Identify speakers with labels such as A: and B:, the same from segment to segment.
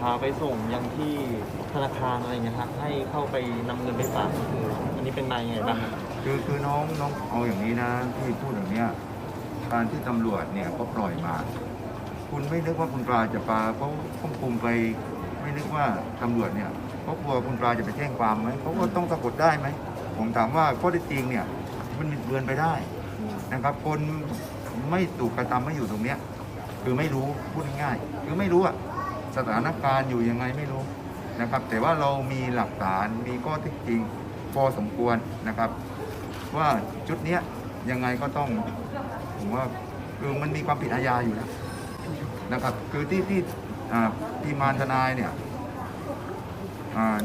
A: พาไปส่งยังที่ธนาคารอะไรเงี้ยครับให้เข้าไปนำเงินไปฝากคืออันนี้เป็นมายังไงบ้างครับ
B: คือคือน้องน้องเอาอย่างนี้นะที่พูดอย่างเนี้ยการที่ตำรวจเนี่ยก็ปล่อยมา คุณไม่นึกว่าคุณปลาจะปลาเขาควบคุมไป ไม่นึกว่าตำรวจเนี่ยเขากลัวคุณปลาจะไปแจ้งความไหมเขาก็ต้องสะกดได้ไหมผมถามว่าข้อเท็จจริงเนี่ยมันบิดเบือนไปได้นะครับ คนไม่ถูกกระทำไม่อยู่ตรงเนี้ยคือไม่รู้พูดง่ายๆคือไม่รู้อะ สถานการณ์อยู่ยังไงไม่รู้นะครับ แต่ว่าเรามีหลักฐานมีข้อเท็จจริงพอสมควรนะครับ ว่าจุดเนี้ยยังไงก็ต้องผมว่าคือมันมีความผิดอาญาอยู่แล้วนะครับ คือที่ที่ทีมานทนายเนี่ย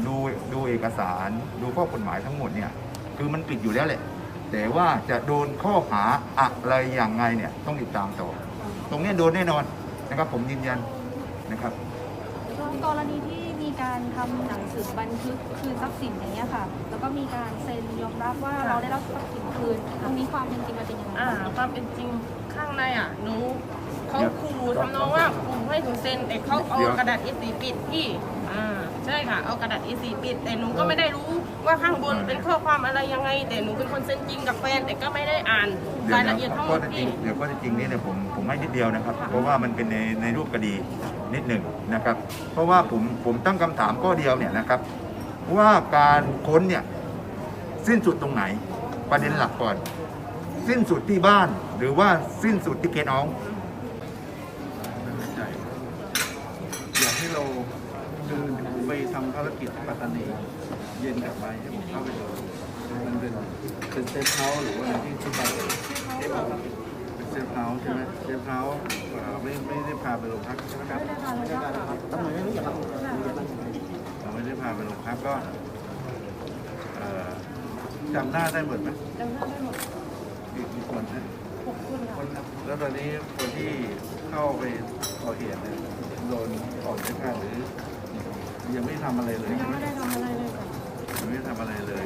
B: ดูดูเอกสารดูข้อกฎหมายทั้งหมดเนี่ยคือมันผิดอยู่แล้วแหละ แต่ว่าจะโดนข้อหาอะไรอย่างไงเนี่ยต้องติดตามต่อ ตรงนี้โดนแน่นอนนะครับผมยืนยัน นะครับ
C: กรณีที่มีการทำหนังสือบันทึกคืนทรัพย์สินอย่างเงี้ยค่ะ แล้วก็มีการเซ็นยอมรับว่าเราได้รับทรัพย์สินคืนตรงนี้ความเป็นจริงมันเป็นยังไง
D: อ่าความเป็นจริงข้างในอะหนู เขาขู่ทำนองว่าขู่ให้หนูเซ็นแต่เขาเอากระดาษ A4 ปิดพี่อ่าใช่ค่ะเอากระดาษ A4 ปิด แต่หนูก็ไม่ได้รู้ว่าข้างบนเป็นข้อความอะไรยังไง แต่หนูเป็นคนเซ็นจริงกับแฟนแต่ก็ไม่ได้อ่านรายละเอียดทั้งหม
B: ข้อ
D: ดพี่
B: งเดี๋ยวข้อเท็จจริงนี้เนี่ยผมผมให้นิดเดียวนะครับ เพราะว่ามันเป็นในในรูปคดีนิดหนึ่งนะครับ เพราะว่าผมผมตั้งคำถามข้อเดียวเนี่ยนะครับ ว่าการค้นเนี่ยสิ้นสุดตรงไหนประเด็นหลักก่อน สิ้นสุดที่บ้านหรือว่าสิ้นสุดที่เกตน้อง
E: เราคือไปทำภารกิจปัตตานีเย็นกลับไปให้ผมเข้าไปดูมันเป็นเป็นเซฟเฮาส์หรือว่าอะไรที่ที่ไปเป็นเซฟเฮาส์ใช่ไหมเซฟเฮาส์เอ่อไม่ไม่ได้พาไปโรงพักใช่ไหมครับ
C: ไม่ได้ทำเลยค่ะ
E: เราไม่ได้พาไปโรงพักก็จำหน้าได้หมดไหม
C: จำได้าไม่หมด
E: กี่กี่คนนะ
C: หกคนค่ะ
E: แล้วตอนนี้คนที่เข้าไปก่อเหตุเนี่ย โดนก่อกงานหรือ ยังไม่ทำอะไรเลย
C: ยังไม่ได้ทำอะไรเลยค่ะ
E: ยังไม่ได้ทำอะไรเลย